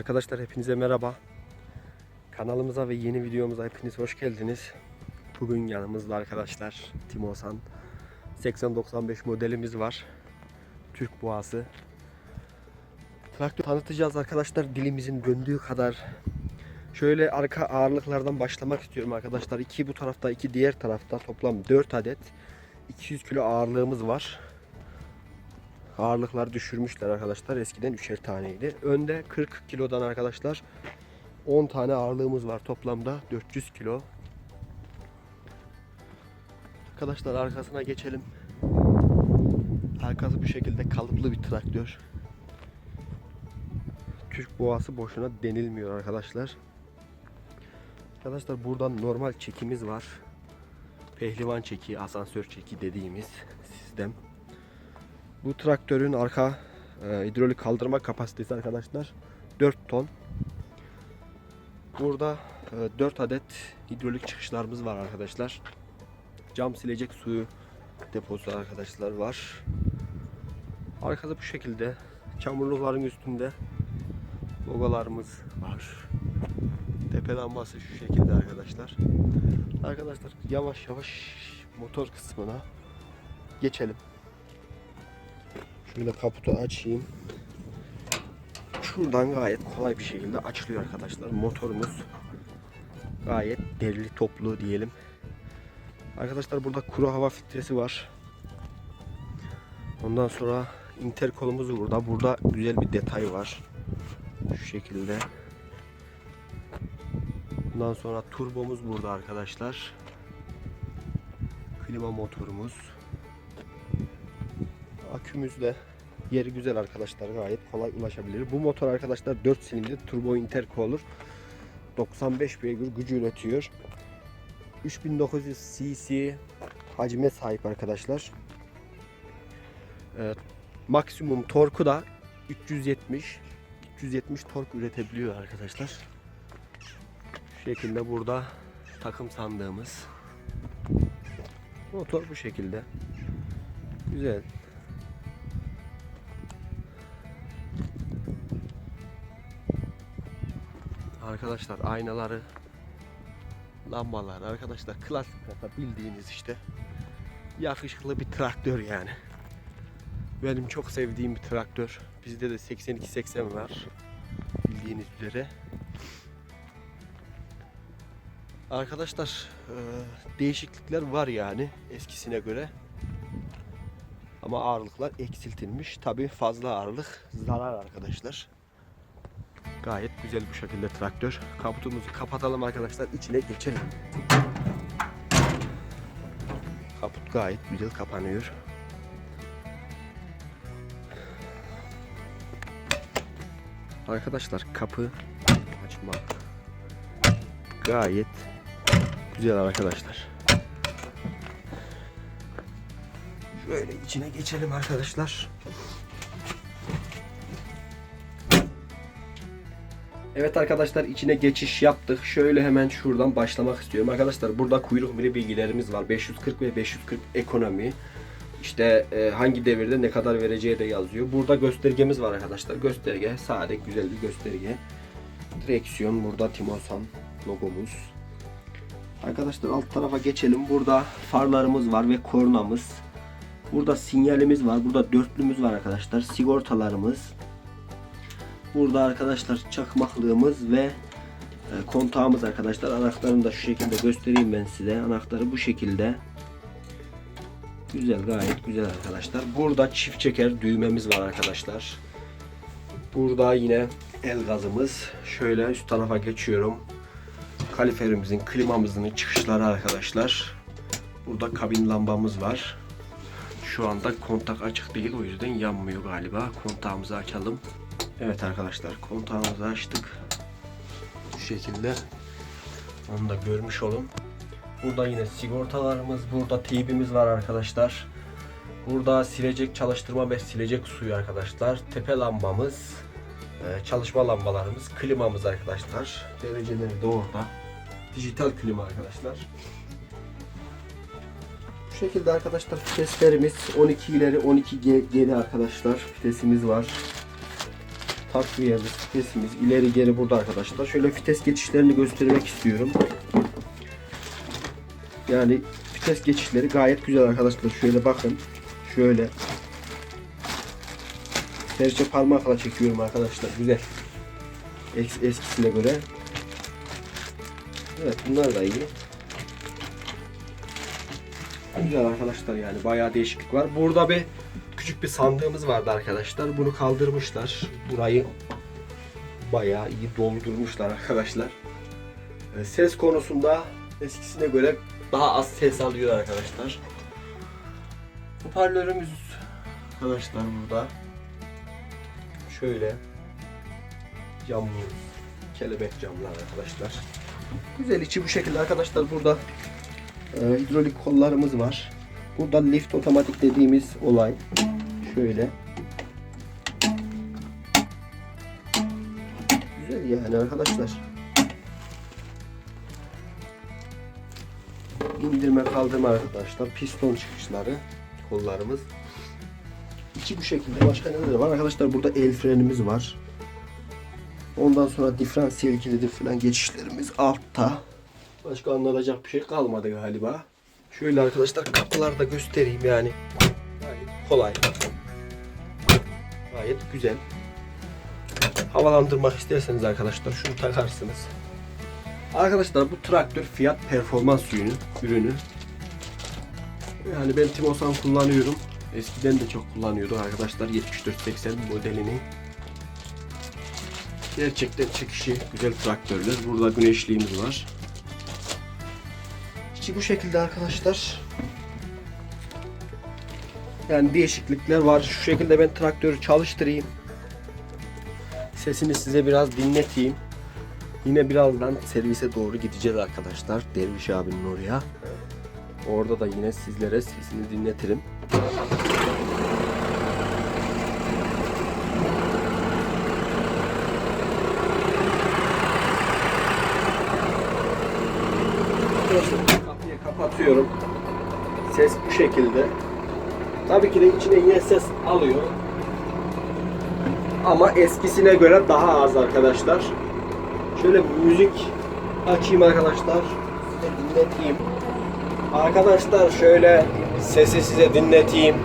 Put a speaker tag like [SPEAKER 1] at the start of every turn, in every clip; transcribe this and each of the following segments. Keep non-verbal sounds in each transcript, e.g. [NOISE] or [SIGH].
[SPEAKER 1] Arkadaşlar hepinize merhaba. Kanalımıza ve yeni videomuza hepiniz hoş geldiniz. Bugün yanımızda arkadaşlar Timosan 8095 modelimiz var. Türk boğası. Traktör tanıtacağız arkadaşlar dilimizin döndüğü kadar. Şöyle arka ağırlıklardan başlamak istiyorum arkadaşlar. İki bu tarafta, iki diğer tarafta toplam 4 adet 200 kilo ağırlığımız var. Ağırlıklar düşürmüşler arkadaşlar. Eskiden 3'er taneydi. Önde 40 kilodan arkadaşlar 10 tane ağırlığımız var toplamda 400 kilo. Arkadaşlar arkasına geçelim. Arkası bu şekilde kalıplı bir traktör. Türk boğası boşuna denilmiyor arkadaşlar. Arkadaşlar buradan normal çekimiz var. Pehlivan çeki, asansör çeki dediğimiz sistem. Bu traktörün arka e, hidrolik kaldırma kapasitesi arkadaşlar 4 ton. Burada e, 4 adet hidrolik çıkışlarımız var arkadaşlar. Cam silecek suyu deposu arkadaşlar var. Arkada bu şekilde çamurlukların üstünde logolarımız var. Tepe lambası şu şekilde arkadaşlar. Arkadaşlar yavaş yavaş motor kısmına geçelim. Şöyle kaputu açayım. Şuradan gayet kolay bir şekilde açılıyor arkadaşlar. Motorumuz gayet derli toplu diyelim. Arkadaşlar burada kuru hava filtresi var. Ondan sonra interkolumuz burada. Burada güzel bir detay var. Şu şekilde. Bundan sonra turbomuz burada arkadaşlar. Klima motorumuz. Akümüzde yeri güzel arkadaşlar gayet kolay ulaşabilir. Bu motor arkadaşlar 4 silindir turbo intercooler 95 beygir gücü üretiyor. 3900 cc hacme sahip arkadaşlar. Evet, maksimum torku da 370 370 tork üretebiliyor arkadaşlar. Şu şekilde burada takım sandığımız. Motor bu şekilde. Güzel. Arkadaşlar aynaları lambalar arkadaşlar klasik kasa bildiğiniz işte yakışıklı bir traktör yani. Benim çok sevdiğim bir traktör. Bizde de 8280 var. Bildiğiniz üzere. Arkadaşlar e, değişiklikler var yani eskisine göre. Ama ağırlıklar eksiltilmiş. Tabi fazla ağırlık zarar arkadaşlar. Gayet güzel bu şekilde traktör. Kaputumuzu kapatalım arkadaşlar. içine geçelim. Kaput gayet güzel kapanıyor. Arkadaşlar kapı açma gayet güzel arkadaşlar. Şöyle içine geçelim arkadaşlar. Evet arkadaşlar içine geçiş yaptık. Şöyle hemen şuradan başlamak istiyorum. Arkadaşlar burada kuyruk mili bilgilerimiz var. 540 ve 540 ekonomi. İşte e, hangi devirde ne kadar vereceği de yazıyor. Burada göstergemiz var arkadaşlar. Gösterge sade güzel bir gösterge. Direksiyon burada Timosan logomuz. Arkadaşlar alt tarafa geçelim. Burada farlarımız var ve kornamız. Burada sinyalimiz var. Burada dörtlümüz var arkadaşlar. Sigortalarımız. Burada arkadaşlar çakmaklığımız ve e, kontağımız arkadaşlar. Anahtarını da şu şekilde göstereyim ben size. Anahtarı bu şekilde. Güzel gayet güzel arkadaşlar. Burada çift çeker düğmemiz var arkadaşlar. Burada yine el gazımız. Şöyle üst tarafa geçiyorum. Kaliferimizin, klimamızın çıkışları arkadaşlar. Burada kabin lambamız var. Şu anda kontak açık değil o yüzden yanmıyor galiba. Kontağımızı açalım. Evet arkadaşlar kontağımızı açtık. Şu şekilde. Onu da görmüş olun. Burada yine sigortalarımız, burada teybimiz var arkadaşlar. Burada silecek çalıştırma ve silecek suyu arkadaşlar. Tepe lambamız, e, çalışma lambalarımız, klimamız arkadaşlar. Dereceleri de orada. Dijital klima arkadaşlar. Bu şekilde arkadaşlar viteslerimiz 12 ileri 12 ge- geri arkadaşlar. Vitesimiz var. Takviyemiz, fitesimiz ileri geri burada arkadaşlar. Şöyle vites geçişlerini göstermek istiyorum. Yani vites geçişleri gayet güzel arkadaşlar. Şöyle bakın. Şöyle. Serçe parmakla çekiyorum arkadaşlar. Güzel. Es- eskisine göre. Evet bunlar da iyi. Güzel arkadaşlar yani bayağı değişiklik var. Burada bir küçük bir sandığımız vardı arkadaşlar. Bunu kaldırmışlar. Burayı bayağı iyi doldurmuşlar arkadaşlar. Ee, Ses konusunda eskisine göre daha az ses alıyor arkadaşlar. Hoparlörümüz arkadaşlar burada. Şöyle camlı kelebek camlar arkadaşlar. Güzel içi bu şekilde arkadaşlar burada e, hidrolik kollarımız var. Burada lift otomatik dediğimiz olay. Şöyle. Güzel yani arkadaşlar. İndirme kaldırma arkadaşlar. Piston çıkışları kollarımız. İçi bu şekilde. Başka neler var? Arkadaşlar burada el frenimiz var. Ondan sonra diferansiyel kilidi falan geçişlerimiz altta. Başka anlatacak bir şey kalmadı galiba. Şöyle arkadaşlar kapıları da göstereyim yani. Gayet kolay. Gayet güzel. Havalandırmak isterseniz arkadaşlar şunu takarsınız. Arkadaşlar bu traktör fiyat performans ürünü. ürünü. Yani ben Timosan kullanıyorum. Eskiden de çok kullanıyordum arkadaşlar 7480 modelini. Gerçekten çekişi güzel traktörler. Burada güneşliğimiz var. İçi bu şekilde arkadaşlar. Yani değişiklikler var. Şu şekilde ben traktörü çalıştırayım. Sesini size biraz dinleteyim. Yine birazdan servise doğru gideceğiz arkadaşlar. Derviş abinin oraya. Orada da yine sizlere sesini dinletirim. Arkadaşlar kapatıyorum. Ses bu şekilde. Tabii ki de içine ses alıyor. Ama eskisine göre daha az arkadaşlar. Şöyle müzik açayım arkadaşlar. Dinleteyim. Arkadaşlar şöyle sesi size dinleteyim.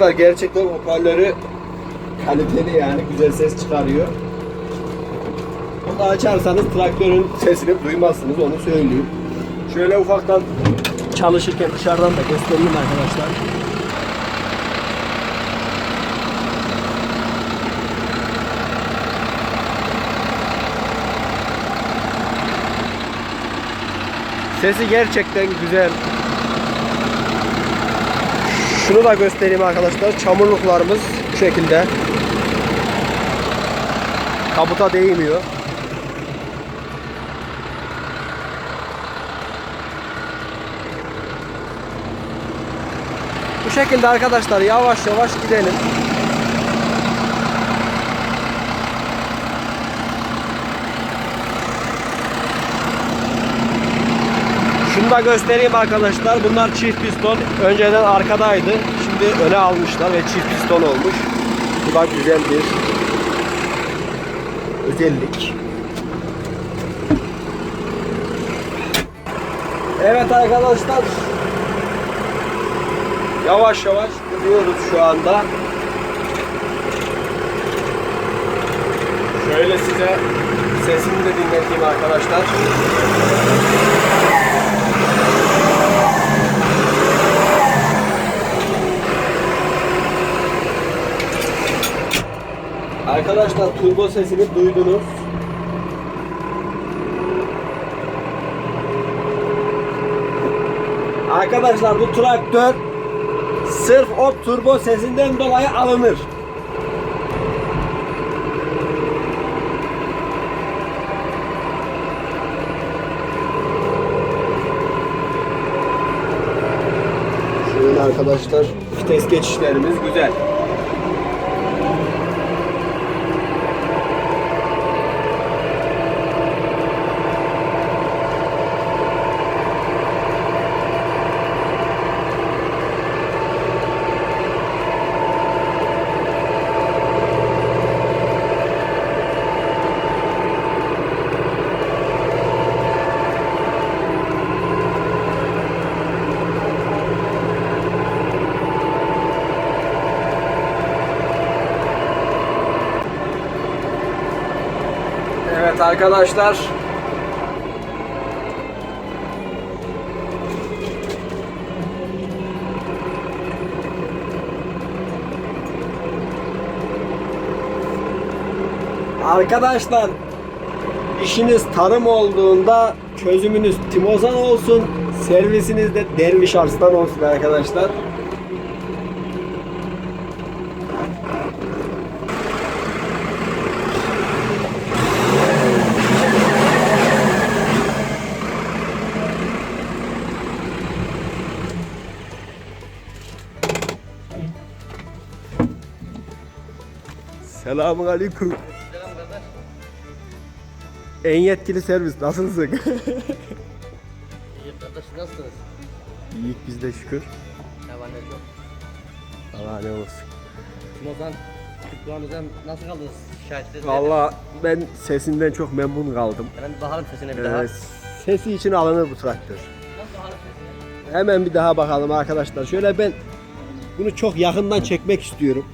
[SPEAKER 1] Arkadaşlar gerçekten hoparlörü kaliteli yani güzel ses çıkarıyor. Da açarsanız traktörün sesini duymazsınız onu söyleyeyim. Şöyle ufaktan çalışırken dışarıdan da göstereyim arkadaşlar. Sesi gerçekten güzel. Şunu da göstereyim arkadaşlar. Çamurluklarımız bu şekilde. Kabuta değmiyor. Bu şekilde arkadaşlar yavaş yavaş gidelim. Şunu da göstereyim arkadaşlar. Bunlar çift piston. Önceden arkadaydı. Şimdi öne almışlar ve çift piston olmuş. Bu da güzel bir özellik. Evet arkadaşlar. Yavaş yavaş gidiyoruz şu anda. Şöyle size sesini de dinleteyim arkadaşlar. Arkadaşlar turbo sesini duydunuz. Arkadaşlar bu traktör sırf o turbo sesinden dolayı alınır. arkadaşlar. Vites geçişlerimiz güzel. Arkadaşlar. Arkadaşlar işiniz tarım olduğunda çözümünüz Timozan olsun, servisiniz de Derviş Arslan olsun arkadaşlar. Selamun aleyküm. En yetkili servis nasılsın? [LAUGHS]
[SPEAKER 2] İyi kardeş nasılsınız?
[SPEAKER 1] İyiyik biz de şükür.
[SPEAKER 2] Ne çok.
[SPEAKER 1] Allah ne olsun.
[SPEAKER 2] Timozan, Türkmen'den nasıl kaldınız? Şahitleri
[SPEAKER 1] Valla ben sesinden çok memnun kaldım.
[SPEAKER 2] Bir bakalım sesine bir daha.
[SPEAKER 1] Ee, sesi için alınır bu traktör. Hemen bir daha bakalım arkadaşlar. Şöyle ben bunu çok yakından çekmek istiyorum.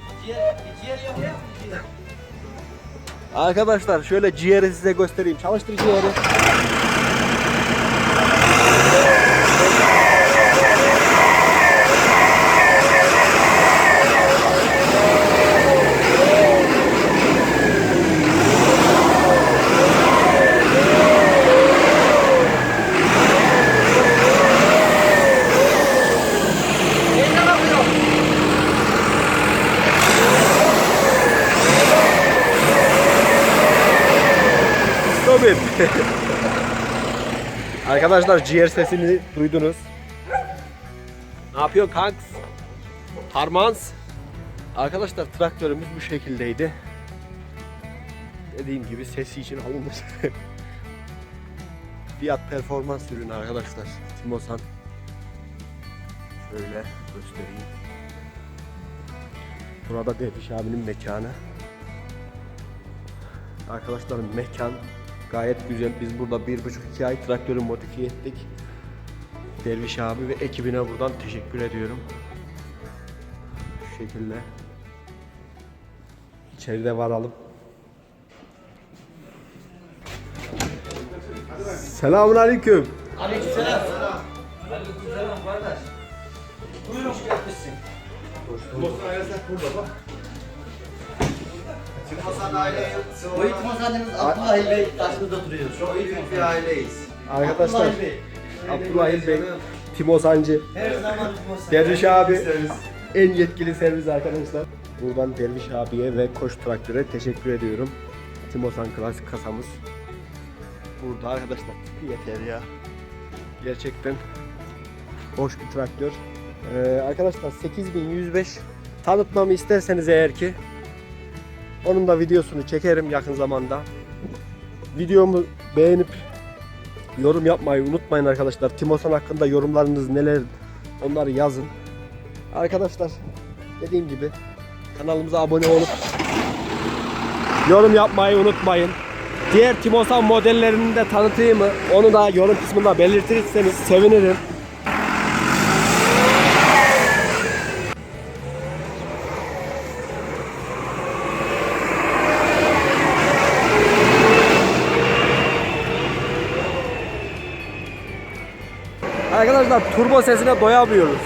[SPEAKER 1] Arkadaşlar şöyle ciğeri size göstereyim. Çalıştır ciğeri. Arkadaşlar ciğer sesini duydunuz. Ne yapıyor kanks? Harmans. Arkadaşlar traktörümüz bu şekildeydi. Dediğim gibi sesi için alınır. [LAUGHS] Fiyat performans ürünü arkadaşlar. Timosan. Şöyle göstereyim. Burada Derviş abinin mekanı. Arkadaşlar mekan gayet güzel. Biz burada bir buçuk iki ay traktörü modifiye ettik. Derviş abi ve ekibine buradan teşekkür ediyorum. Şu şekilde. İçeride varalım. Selamun aleyküm.
[SPEAKER 2] Aleykümselam. Aleykümselam kardeş. Buyurun hoş gelmişsin. Bu Timozan'ımız Abdullah Bey karşımızda duruyor. Çok iyi
[SPEAKER 3] bir aileyiz.
[SPEAKER 1] Arkadaşlar
[SPEAKER 2] Abdullah Bey.
[SPEAKER 1] Abdullah Bey, Timo Sancı,
[SPEAKER 2] Her zaman Timozan.
[SPEAKER 1] Derviş abi en yetkili servis arkadaşlar. Buradan Derviş abiye ve Koç Traktör'e teşekkür ediyorum. Timosan klasik kasamız. Burada arkadaşlar yeter ya. Gerçekten hoş bir traktör. Ee, arkadaşlar 8105 tanıtmamı isterseniz eğer ki onun da videosunu çekerim yakın zamanda. Videomu beğenip yorum yapmayı unutmayın arkadaşlar. Timosan hakkında yorumlarınız neler onları yazın. Arkadaşlar dediğim gibi kanalımıza abone olup yorum yapmayı unutmayın. Diğer Timosan modellerini de tanıtayım mı? Onu da yorum kısmında belirtirseniz sevinirim. Arkadaşlar turbo sesine doyamıyoruz.